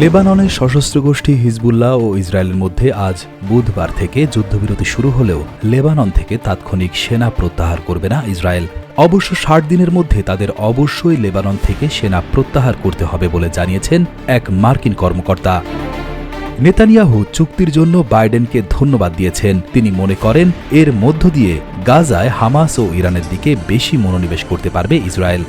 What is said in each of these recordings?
লেবাননের সশস্ত্র গোষ্ঠী হিজবুল্লাহ ও ইসরায়েলের মধ্যে আজ বুধবার থেকে যুদ্ধবিরতি শুরু হলেও লেবানন থেকে তাৎক্ষণিক সেনা প্রত্যাহার করবে না ইসরায়েল। অবশ্য ষাট দিনের মধ্যে তাদের অবশ্যই লেবানন থেকে সেনা প্রত্যাহার করতে হবে বলে জানিয়েছেন এক মার্কিন কর্মকর্তা। নেতানিয়াহু চুক্তির জন্য বাইডেনকে ধন্যবাদ দিয়েছেন। তিনি মনে করেন, এর মধ্য দিয়ে গাজায় হামাস ও ইরানের দিকে বেশি মনোনিবেশ করতে পারবে ইসরায়েল।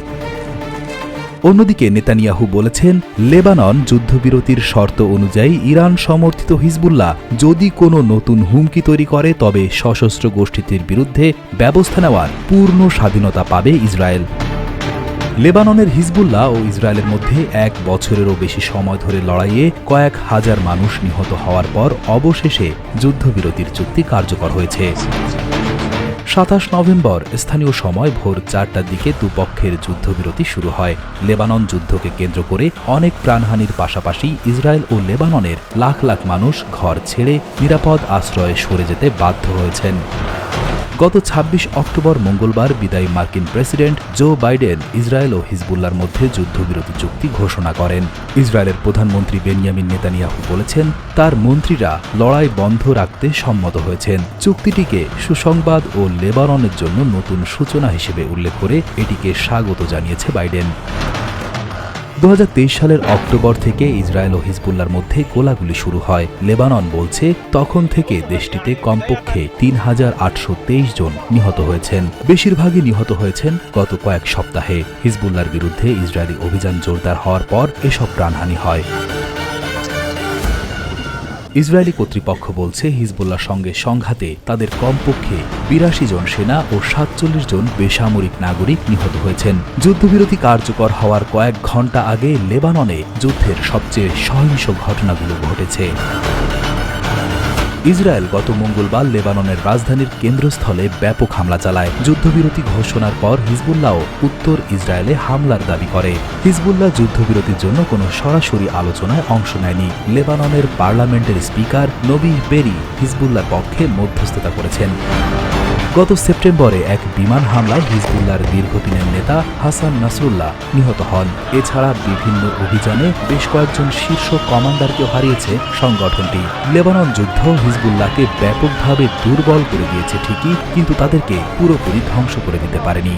অন্যদিকে নেতানিয়াহু বলেছেন, লেবানন যুদ্ধবিরতির শর্ত অনুযায়ী ইরান সমর্থিত হিজবুল্লাহ যদি কোনো নতুন হুমকি তৈরি করে, তবে সশস্ত্র গোষ্ঠীটির বিরুদ্ধে ব্যবস্থা নেওয়ার পূর্ণ স্বাধীনতা পাবে ইসরায়েল। লেবাননের হিজবুল্লাহ ও ইসরায়েলের মধ্যে এক বছরেরও বেশি সময় ধরে লড়াইয়ে কয়েক হাজার মানুষ নিহত হওয়ার পর অবশেষে যুদ্ধবিরতির চুক্তি কার্যকর হয়েছে। সাতাশ নভেম্বর, স্থানীয় সময় ভোর চারটার দিকে দুপক্ষের যুদ্ধবিরতি শুরু হয়। লেবানন যুদ্ধকে কেন্দ্র করে অনেক প্রাণহানির পাশাপাশি ইসরায়েল ও লেবাননের লাখ লাখ মানুষ ঘর ছেড়ে নিরাপদ আশ্রয়ে সরে যেতে বাধ্য হয়েছেন। গত ২৬ অক্টোবর মঙ্গলবার বিদায়ী মার্কিন প্রেসিডেন্ট জো বাইডেন ইসরায়েল ও হিজবুল্লার মধ্যে যুদ্ধবিরতি চুক্তি ঘোষণা করেন। ইসরায়েলের প্রধানমন্ত্রী বেনিয়ামিন নেতানিয়াহু বলেছেন, তার মন্ত্রীরা লড়াই বন্ধ রাখতে সম্মত হয়েছেন। চুক্তিটিকে সুসংবাদ ও লেবাননের জন্য নতুন সূচনা হিসেবে উল্লেখ করে এটিকে স্বাগত জানিয়েছে বাইডেন। দু হাজার তেইশ সালের অক্টোবর থেকে ইসরায়েল ও হিজবুল্লার মধ্যে গোলাগুলি শুরু হয়। লেবানন বলছে, তখন থেকে দেশটিতে কমপক্ষে তিন হাজার আটশো তেইশ জন নিহত হয়েছেন। বেশিরভাগই নিহত হয়েছেন গত কয়েক সপ্তাহে। হিজবুল্লার বিরুদ্ধে ইসরায়েলি অভিযান জোরদার হওয়ার পর এসব প্রাণহানি হয়। ইসরায়েলি কর্তৃপক্ষ বলছে হিজবুল্লার সঙ্গে সংঘাতে তাদের কমপক্ষে বিরাশি জন সেনা ও সাতচল্লিশ জন বেসামরিক নাগরিক নিহত হয়েছেন। যুদ্ধবিরতি কার্যকর হওয়ার কয়েক ঘণ্টা আগে লেবাননে যুদ্ধের সবচেয়ে সহিংস ঘটনাগুলো ঘটেছে। ইসরায়েল গত মঙ্গলবার লেবাননের রাজধানীর কেন্দ্রস্থলে ব্যাপক হামলা চালায়। যুদ্ধবিরতি ঘোষণার পর হিজবুল্লাহ উত্তর ইসরায়েলে হামলার দাবি করে। হিজবুল্লাহ যুদ্ধবিরতির জন্য কোনো সরাসরি আলোচনায় অংশ নেয়নি। লেবাননের পার্লামেন্টের স্পিকার নবী বেরি হিজবুল্লার পক্ষে মধ্যস্থতা করেছেন। গত সেপ্টেম্বরে এক বিমান হামলায় হিজবুল্লার দীর্ঘদিনের নেতা হাসান নাসরুল্লাহ নিহত হন। এছাড়া বিভিন্ন অভিযানে বেশ কয়েকজন শীর্ষ কমান্ডারকে হারিয়েছে সংগঠনটি। লেবানন যুদ্ধ হিজবুল্লাহকে ব্যাপকভাবে দুর্বল করে দিয়েছে ঠিকই, কিন্তু তাদেরকে পুরোপুরি ধ্বংস করে দিতে পারেনি।